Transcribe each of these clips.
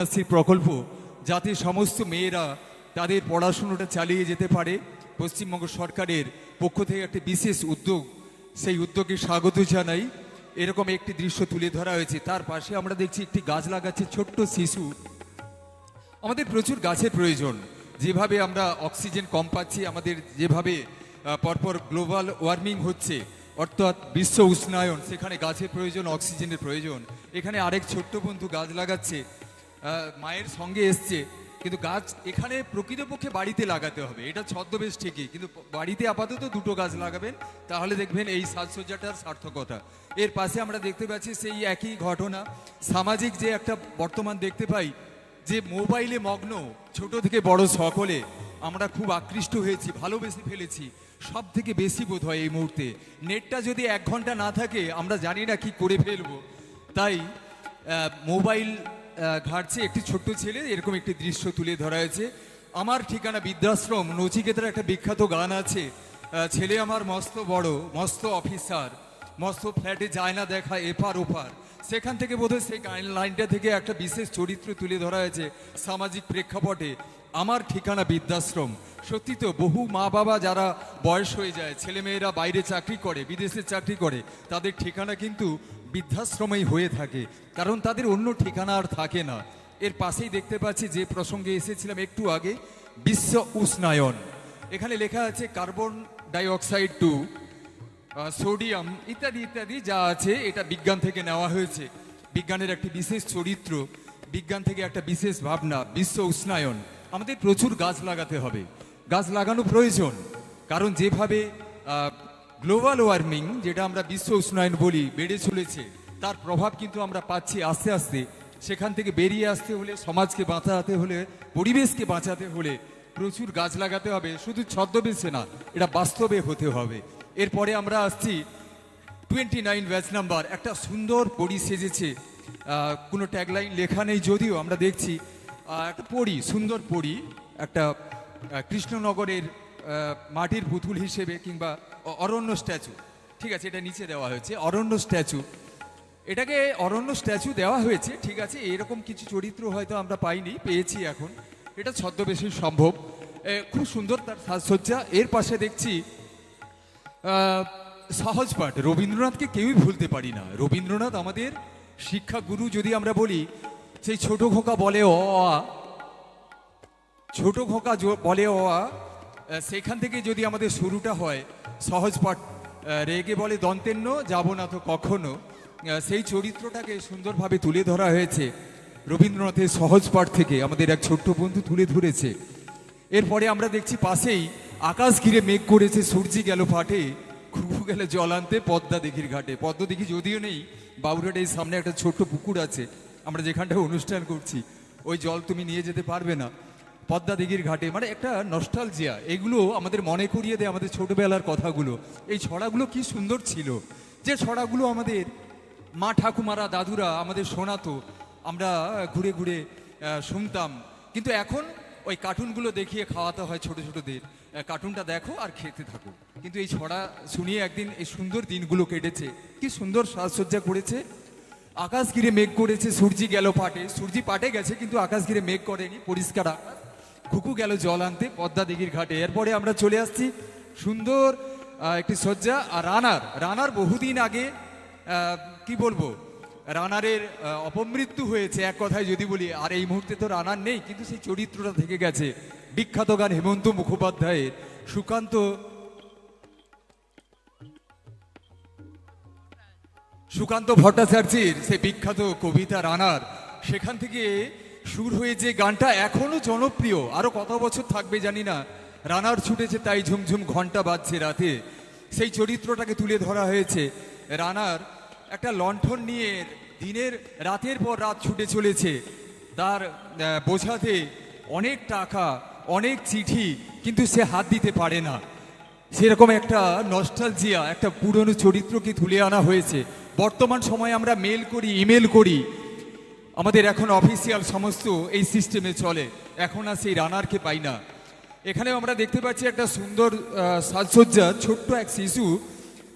কন্যাশ্রী প্রকল্প যাতে সমস্ত মেয়েরা তাদের পড়াশুনোটা চালিয়ে যেতে পারে, পশ্চিমবঙ্গ সরকারের পক্ষ থেকে একটি বিশেষ উদ্যোগ, সেই উদ্যোগে স্বাগত জানাই। এরকম একটি দৃশ্য তুলে ধরা হয়েছে। তার পাশে আমরা দেখছি একটি গাছ লাগাচ্ছে ছোট্ট শিশু। আমাদের প্রচুর গাছের প্রয়োজন। যেভাবে আমরা অক্সিজেন কম পাচ্ছি, আমাদের যেভাবে পরপর গ্লোবাল ওয়ার্মিং হচ্ছে, অর্থাৎ বিশ্ব উষ্ণায়ন, সেখানে গাছের প্রয়োজন, অক্সিজেনের প্রয়োজন। এখানে আরেক ছোট্ট বন্ধু গাছ লাগাচ্ছে। মায়ের সঙ্গে এসছে। কিন্তু গাছ এখানে প্রকৃতপক্ষে বাড়িতে লাগাতে হবে। এটা ছদ্মবেশ ঠিকই, কিন্তু বাড়িতে আপাতত দুটো গাছ লাগাবেন। তাহলে দেখবেন এই সাজসজ্জাটার সার্থকতা। এর পাশে আমরা দেখতে পাচ্ছি সেই একই ঘটনা। সামাজিক যে একটা বর্তমান দেখতে পাই, যে মোবাইলে মগ্ন, ছোট থেকে বড় সকলে, আমরা খুব আকৃষ্ট হয়েছি, ভালোবেসে ফেলেছি। সব থেকে বেশি বোধ হয় এই মুহূর্তে। নেটটা যদি এক ঘণ্টা না থাকে, আমরা জানি না কি করে ফেলব। তাই মোবাইল ঘাটছে একটি ছোট্ট ছেলে, এরকম একটি দৃশ্য তুলে ধরা হয়েছে। আমার ঠিকানা বৃদ্ধাশ্রম, নচিকেতার একটা বিখ্যাত গান আছে। ছেলে আমার মস্ত বড়, মস্ত অফিসার, মস্ত ফ্ল্যাটে যায় না দেখা, এপার ওপার। সেখান থেকে বোধহয় সেই লাইনটা থেকে একটা বিশেষ চরিত্র তুলে ধরা হয়েছে সামাজিক প্রেক্ষাপটে। আমার ঠিকানা বৃদ্ধাশ্রম। সত্যি তো, বহু মা বাবা যারা বয়স হয়ে যায়, ছেলেমেয়েরা বাইরে চাকরি করে, বিদেশে চাকরি করে, তাদের ঠিকানা কিন্তু বৃদ্ধাশ্রমেই হয়ে থাকে, কারণ তাদের অন্য ঠিকানা আর থাকে না। এর পাশেই দেখতে পাচ্ছি যে প্রসঙ্গে এসেছিলাম একটু আগে, বিশ্ব উষ্ণায়ন। এখানে লেখা আছে কার্বন ডাইঅক্সাইড টু সোডিয়াম, ইত্যাদি ইত্যাদি যা আছে এটা বিজ্ঞান থেকে নেওয়া হয়েছে। বিজ্ঞানের একটি বিশেষ চরিত্র, বিজ্ঞান থেকে একটা বিশেষ ভাবনা, বিশ্ব উষ্ণায়ন। আমাদের প্রচুর গাছ লাগাতে হবে। গাছ লাগানো প্রয়োজন, কারণ যেভাবে গ্লোবাল ওয়ার্মিং যেটা আমরা বিশ্ব উষ্ণায়ন বলি, বেড়ে চলেছে। তার প্রভাব কিন্তু আমরা পাচ্ছি আস্তে আস্তে। সেখান থেকে বেরিয়ে আসতে হলে, সমাজকে বাঁচাতে হলে, পরিবেশকে বাঁচাতে হলে প্রচুর গাছ লাগাতে হবে। শুধু ছদ্মবেশে না, এটা বাস্তবে হতে হবে। এরপরে আমরা আসছি টোয়েন্টি নাইন ব্যাচ নাম্বার একটা সুন্দর পরি সেজেছে। কোনো ট্যাগলাইন লেখা নেই যদিও, আমরা দেখছি। একটা পড়ি, সুন্দর পড়ি। একটা কৃষ্ণনগরের মাটির পুতুল হিসেবে কিংবা অরণ্য স্ট্যাচু, ঠিক আছে, এটা নিচে দেওয়া হয়েছে, অরণ্য স্ট্যাচু। এটাকে অরণ্য স্ট্যাচু দেওয়া হয়েছে, ঠিক আছে, এরকম কিছু চরিত্র হয়তো আমরা পাইনি, পেয়েছি এখন। এটা ছদ্মবেশী সম্ভব। খুব সুন্দর তার সাজসজ্জা। এর পাশে দেখছি সহজ পাঠ, রবীন্দ্রনাথকে কেউই ভুলতে পারি না। রবীন্দ্রনাথ আমাদের শিক্ষা গুরু যদি আমরা বলি, সেই ছোট খোকা বলে অ, ছোট খোকা বলে অ সেখান থেকে যদি আমাদের শুরুটা হয়, সহজ পাঠ রেগে বলে দন্তেন্ন, যাব না তো কখনো। সেই চরিত্রটাকে সুন্দরভাবে তুলে ধরা হয়েছে রবীন্দ্রনাথের সহজ পাঠ থেকে, আমাদের এক ছোট্ট বন্ধু তুলে ধরেছে। এরপরে আমরা দেখছি পাশেই আকাশ ঘিরে মেঘ করেছে, সূর্যি গেল ফাটে, খুবু গেলে জল আনতে, পদ্মা দিঘির ঘাটে। পদ্মা দিঘি যদিও নেই বাবুরহাটের সামনে একটা ছোট্ট পুকুর আছে। আমরা যেখানটায় অনুষ্ঠান করছি, ওই জল তুমি নিয়ে যেতে পারবে না। পদ্মা দিঘির ঘাটে মানে একটা নস্টালজিয়া এগুলো আমাদের মনে করিয়ে দেয় আমাদের ছোটবেলার কথাগুলো। এই ছড়াগুলো কি সুন্দর ছিল। যে ছড়াগুলো আমাদের মা ঠাকুমারা, দাদুরা আমাদের শোনাতো, আমরা ঘুরে ঘুরে শুনতাম। কিন্তু এখন ওই কার্টুনগুলো দেখিয়ে খাওয়াতে হয় ছোট ছোটদের। কার্টুনটা দেখো আর খেতে থাকো। কিন্তু এই ছড়া শুনিয়ে একদিন এই সুন্দর দিনগুলো কেটেছে। কি সুন্দর সাজসজ্জা করেছে। আকাশ ঘিরে মেঘ করেছে, সূর্যি গেল পাটে। সূর্যি পাটে গেছে, কিন্তু আকাশ ঘিরে মেঘ করেনি, পরিষ্কার আকাশ। খুকু গেল জল আনতে, পদ্মা দিঘির ঘাটে। এরপরে আমরা চলে আসছি সুন্দর একটি শয্যা আর রানার। রানার বহুদিন আগে কি বলব, রানারের অপমৃত্যু হয়েছে, এক কথায় যদি বলি। আর এই মুহূর্তে তো রানার নেই, কিন্তু সেই চরিত্রটা থেকে গেছে। বিখ্যাত গান হেমন্ত মুখোপাধ্যায়ের সুকান্ত সুকান্ত ভট্টাচার্যের সেই বিখ্যাত কবিতা রানার। সেখান থেকে সুর হয়ে যে গানটা এখনও জনপ্রিয়, আরও কত বছর থাকবে জানি না। রানার ছুটেছে তাই ঝুমঝুম ঘণ্টা বাজছে রাতে। সেই চরিত্রটাকে তুলে ধরা হয়েছে রানার। একটা লণ্ঠন নিয়ে দিনের রাতের পর রাত ছুটে চলেছে। তার বোঝাতে অনেক টাকা, অনেক চিঠি, কিন্তু সে হাত দিতে পারে না। সেরকম একটা নস্টালজিয়া, একটা পুরনো চরিত্রকে তুলে আনা হয়েছে। বর্তমান সময়ে আমরা মেল করি, ইমেল করি। আমাদের এখন অফিসিয়াল সমস্ত এই সিস্টেমে চলে। এখন আর সেই রানারকে পাই না। এখানেও আমরা দেখতে পাচ্ছি একটা সুন্দর সাজসজ্জা, ছোট্ট এক শিশু।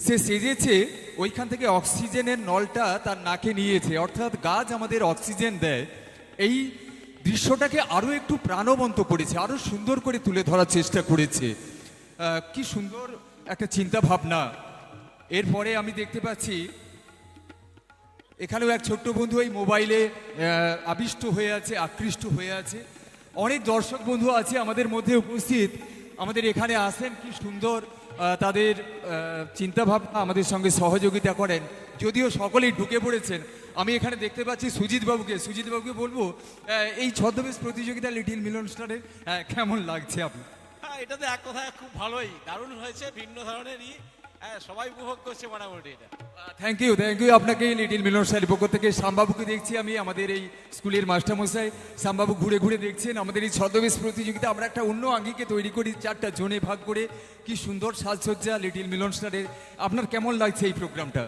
সে সেজেছে, ওইখান থেকে অক্সিজেনের নলটা তার নাকে নিয়েছে। অর্থাৎ গাছ আমাদের অক্সিজেন দেয়। এই দৃশ্যটাকে আরও একটু প্রাণবন্ত করেছে আরও সুন্দর করে তুলে ধরার চেষ্টা করেছে। কি সুন্দর একটা চিন্তা ভাবনা এরপরে আমি দেখতে পাচ্ছি এখানেও এক ছোট্ট বন্ধু এই মোবাইলে আবিষ্ট হয়ে আছে, আকৃষ্ট হয়ে আছে। অনেক দর্শক বন্ধু আছে আমাদের মধ্যে উপস্থিত। আমাদের এখানে আসেন, কি সুন্দর তাদের চিন্তা ভাবনা আমাদের সঙ্গে সহযোগিতা করেন। যদিও সকলেই ঢুকে পড়েছেন। আমি এখানে দেখতে পাচ্ছি সুজিত বাবুকে সুজিত বাবুকে বলব এই ছদ্মবেশ প্রতিযোগিতা লিটিল মিলন স্টারের কেমন লাগছে আপনি হ্যাঁ এটা তো এক কথায় খুব ভালোই। দারুণ হয়েছে, ভিন্ন ধরনেরই। হ্যাঁ সবাই উপভোগ করছে মোটামুটি এটা। থ্যাংক ইউ থ্যাংক ইউ আপনাকে লিটিল মিলন স্টারের পক্ষ থেকে শ্যামবাবুকে দেখছি আমি আমাদের এই স্কুলের মাস্টারমশাই। শ্যামবাবু ঘুরে ঘুরে দেখছেন আমাদের এই ছদ্মবেশ প্রতিযোগিতা। আমরা একটা অন্য আঙ্গিকে তৈরি করি চারটা জোনে ভাগ করে। কি সুন্দর সাজসজ্জা লিটিল মিলন স্টারের আপনার কেমন লাগছে এই প্রোগ্রামটা?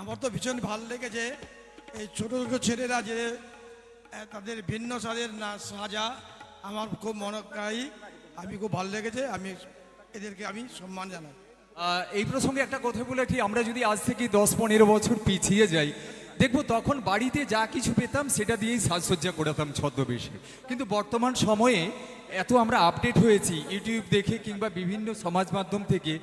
আমার তো ভীষণ ভালো লেগেছে। এই ছোট ছোট ছেলেরা যে তাদের ভিন্ন স্বাদের না সাজা আমার খুব মনকারী আমি খুব ভালো লেগেছে। আমি এদেরকে আমি সম্মান জানাই। এই প্রসঙ্গে একটা কথা বলে কি আমরা যদি আজ থেকে দশ পনেরো বছর পিছিয়ে যাই, দেখব তখন বাড়িতে যা কিছু পেতাম সেটা দিয়েই সাজসজ্জা করাতাম ছদ্মবেশে। কিন্তু বর্তমান সময়ে এত আমরা আপডেট হয়েছি, ইউটিউব দেখে কিংবা বিভিন্ন সমাজ মাধ্যম থেকে,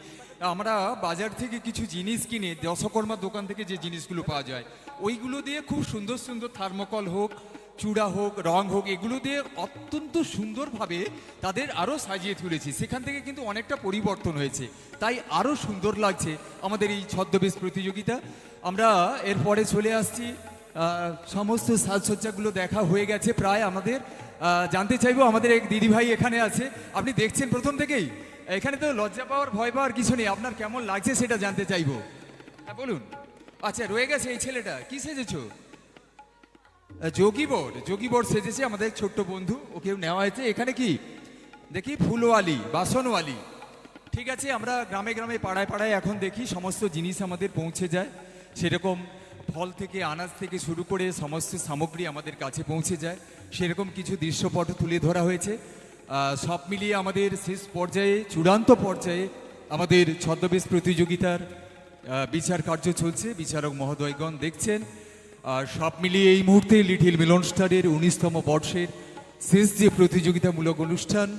আমরা বাজার থেকে কিছু জিনিস কিনে দশকর্মার দোকান থেকে যে জিনিসগুলো পাওয়া যায়, ওইগুলো দিয়ে খুব সুন্দর সুন্দর থার্মোকল হোক চূড়া হোক, রং হোক, এগুলো দিয়ে অত্যন্ত সুন্দরভাবে তাদের আরও সাজিয়ে তুলেছি। সেখান থেকে কিন্তু অনেকটা পরিবর্তন হয়েছে। তাই আরও সুন্দর লাগছে আমাদের এই ছদ্মবেশ প্রতিযোগিতা। আমরা এরপরে চলে আসছি সমস্ত সাজসজ্জাগুলো দেখা হয়ে গেছে প্রায় আমাদের। জানতে চাইব আমাদের এক দিদিভাই এখানে আছে। আপনি দেখছেন প্রথম থেকেই? এখানে তো লজ্জা পাওয়ার, ভয় পাওয়ার কিছু নেই। আপনার কেমন লাগছে সেটা জানতে চাইব। হ্যাঁ বলুন। আচ্ছা রয়ে গেছে এই ছেলেটা। কি সেজেছো? যোগী বর যোগী বর সেজেছে আমাদের ছোট্ট বন্ধু ওকেও নেওয়া হয়েছে। এখানে কি? দেখি, ফুলওয়ালি, বাসনওয়ালি। ঠিক আছে, আমরা গ্রামে গ্রামে, পাড়ায় পাড়ায় এখন দেখি সমস্ত জিনিস আমাদের পৌঁছে যায়। সেরকম ফল থেকে, আনাজ থেকে শুরু করে সমস্ত সামগ্রী আমাদের কাছে পৌঁছে যায়। সেরকম কিছু দৃশ্যপট তুলে ধরা হয়েছে। সব মিলিয়ে আমাদের শেষ পর্যায়ে, চূড়ান্ত পর্যায়ে আমাদের ছদ্মবেশ প্রতিযোগিতার বিচার কার্য চলছে। বিচারক মহোদয়গণ দেখছেন। সব মিলিয়ে এই মুহূর্তে লিটিল মিলন স্টারের উনিশতম বর্ষের শেষ যে প্রতিযোগিতামূলক অনুষ্ঠান,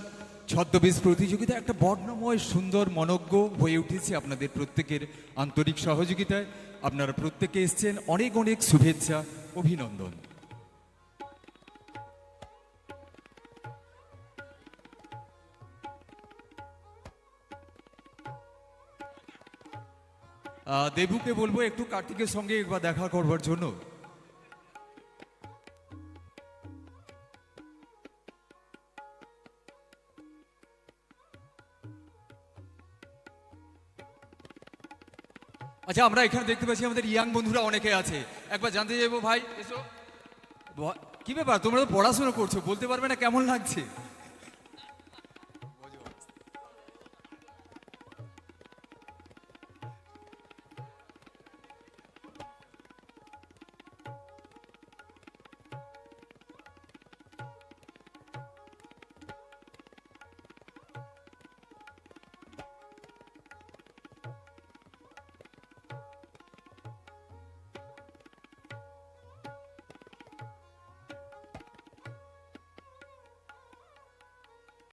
ছদ্মবেশ প্রতিযোগিতা, একটা বর্ণময়, সুন্দর, মনজ্ঞ হয়ে উঠেছে আপনাদের প্রত্যেকের আন্তরিক সহযোগিতায়। আপনারা প্রত্যেকে এসছেন অনেক অনেক শুভেচ্ছা, অভিনন্দন। দেবুকে বলব একটু কার্তিকের সঙ্গে একবার দেখা করবার জন্য। আচ্ছা আমরা এখানে দেখতে পাচ্ছি আমাদের ইয়াং বন্ধুরা অনেকে আছে। একবার জানতে চাইব ভাই, এসো। কি ব্যাপার? তোমরা তো পড়াশোনা করছ, বলতে পারবে না কেমন লাগছে?